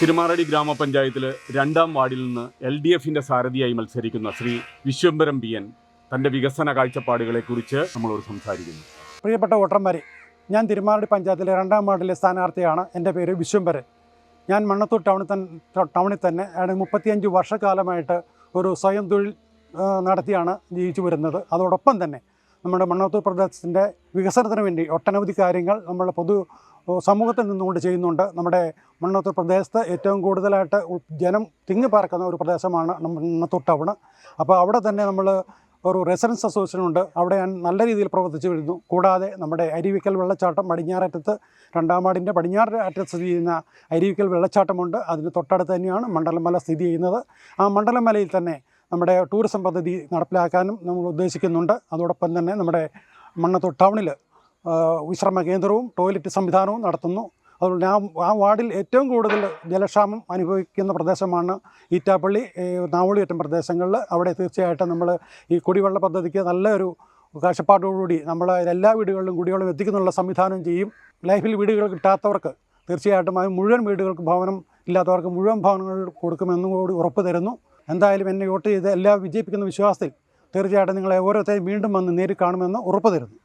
തിരുമാറടി ഗ്രാമപഞ്ചായത്തിൽ രണ്ടാം വാർഡിൽ നിന്ന് എൽ ഡി എഫിന്റെ സാരഥിയായി മത്സരിക്കുന്ന ശ്രീ വിശ്വംബരം പി എൻ തന്റെ വികസന കാഴ്ചപ്പാടുകളെ കാഴ്ചപ്പാടുകളെക്കുറിച്ച് നമ്മളോട് സംസാരിക്കുന്നു. പ്രിയപ്പെട്ട വോട്ടർമാരെ ഞാൻ തിരുമാറടി പഞ്ചായത്തിലെ രണ്ടാം വാർഡിലെ സ്ഥാനാർത്ഥിയാണ്. എന്റെ പേര് വിശ്വംബരൻ ഞാൻ മണ്ണത്തൂർ ടൗണിൽ തന്നെ ടൗണിൽ തന്നെ മുപ്പത്തിയഞ്ച് വർഷക്കാലമായിട്ട് ഒരു സ്വയം തൊഴിൽ നടത്തിയാണ് ജീവിച്ചു വരുന്നത്. അതോടൊപ്പം തന്നെ നമ്മുടെ മണ്ണോത്തൂർ പ്രദേശത്തിന്റെ വികസനത്തിന് വേണ്ടി ഒട്ടനവധി കാര്യങ്ങൾ നമ്മൾ പൊതു സമൂഹത്തിൽ നിന്നുകൊണ്ട് ചെയ്യുന്നുണ്ട്. നമ്മുടെ മണ്ണത്തൂർ പ്രദേശത്ത് ഏറ്റവും കൂടുതലായിട്ട് ജനം തിങ്ങി പാർക്കുന്ന ഒരു പ്രദേശമാണ് നമ്മുടെ മണ്ണത്തൂർ ടൗണ് അപ്പോൾ അവിടെ തന്നെ നമ്മൾ ഒരു റെസിഡൻസ് അസോസിയേഷൻ ഉണ്ട്. അവിടെ ഞാൻ നല്ല രീതിയിൽ പ്രവർത്തിച്ചു വരുന്നു. കൂടാതെ നമ്മുടെ അരിവിക്കൽ വെള്ളച്ചാട്ടം പടിഞ്ഞാററ്റത്ത് രണ്ടാമാടിന്റെ പടിഞ്ഞാറ് അറ്റത്ത് സ്ഥിതി ചെയ്യുന്ന അരിവിക്കൽ വെള്ളച്ചാട്ടമുണ്ട്. അതിന് തൊട്ടടുത്ത് തന്നെയാണ് മണ്ഡലമല സ്ഥിതി ചെയ്യുന്നത്. ആ മണ്ഡലമലയിൽ തന്നെ നമ്മുടെ ടൂറിസം പദ്ധതി നടപ്പിലാക്കാനും നമ്മൾ ഉദ്ദേശിക്കുന്നുണ്ട്. അതോടൊപ്പം തന്നെ നമ്മുടെ മണ്ണത്തൂർ ടൗണിൽ വിശ്രമ കേന്ദ്രവും ടോയ്ലറ്റ് സംവിധാനവും നടത്തുന്നു. അതുകൊണ്ട് ആ ആ വാർഡിൽ ഏറ്റവും കൂടുതൽ ജലക്ഷാമം അനുഭവിക്കുന്ന പ്രദേശമാണ് ഈറ്റാപ്പള്ളി. നാവളിയറ്റം പ്രദേശങ്ങളിൽ അവിടെ തീർച്ചയായിട്ടും നമ്മൾ ഈ കുടിവെള്ള പദ്ധതിക്ക് നല്ലൊരു കാഴ്ചപ്പാടോടുകൂടി നമ്മൾ എല്ലാ വീടുകളിലും കുടിവെള്ളം എത്തിക്കുന്നുള്ള സംവിധാനം ചെയ്യും. ലൈഫിൽ വീടുകൾ കിട്ടാത്തവർക്ക് തീർച്ചയായിട്ടും അത് മുഴുവൻ വീടുകൾക്ക് ഭവനം ഇല്ലാത്തവർക്ക് മുഴുവൻ ഭവനങ്ങൾ കൊടുക്കുമെന്നും കൂടി ഉറപ്പ് തരുന്നു. എന്തായാലും എന്നെ വോട്ട് ചെയ്ത് എല്ലാ വിജയിപ്പിക്കുന്ന വിശ്വാസത്തിൽ തീർച്ചയായിട്ടും നിങ്ങളെ ഓരോരുത്തരെയും വീണ്ടും വന്ന് നേരിൽ കാണുമെന്ന് ഉറപ്പ് തരുന്നു.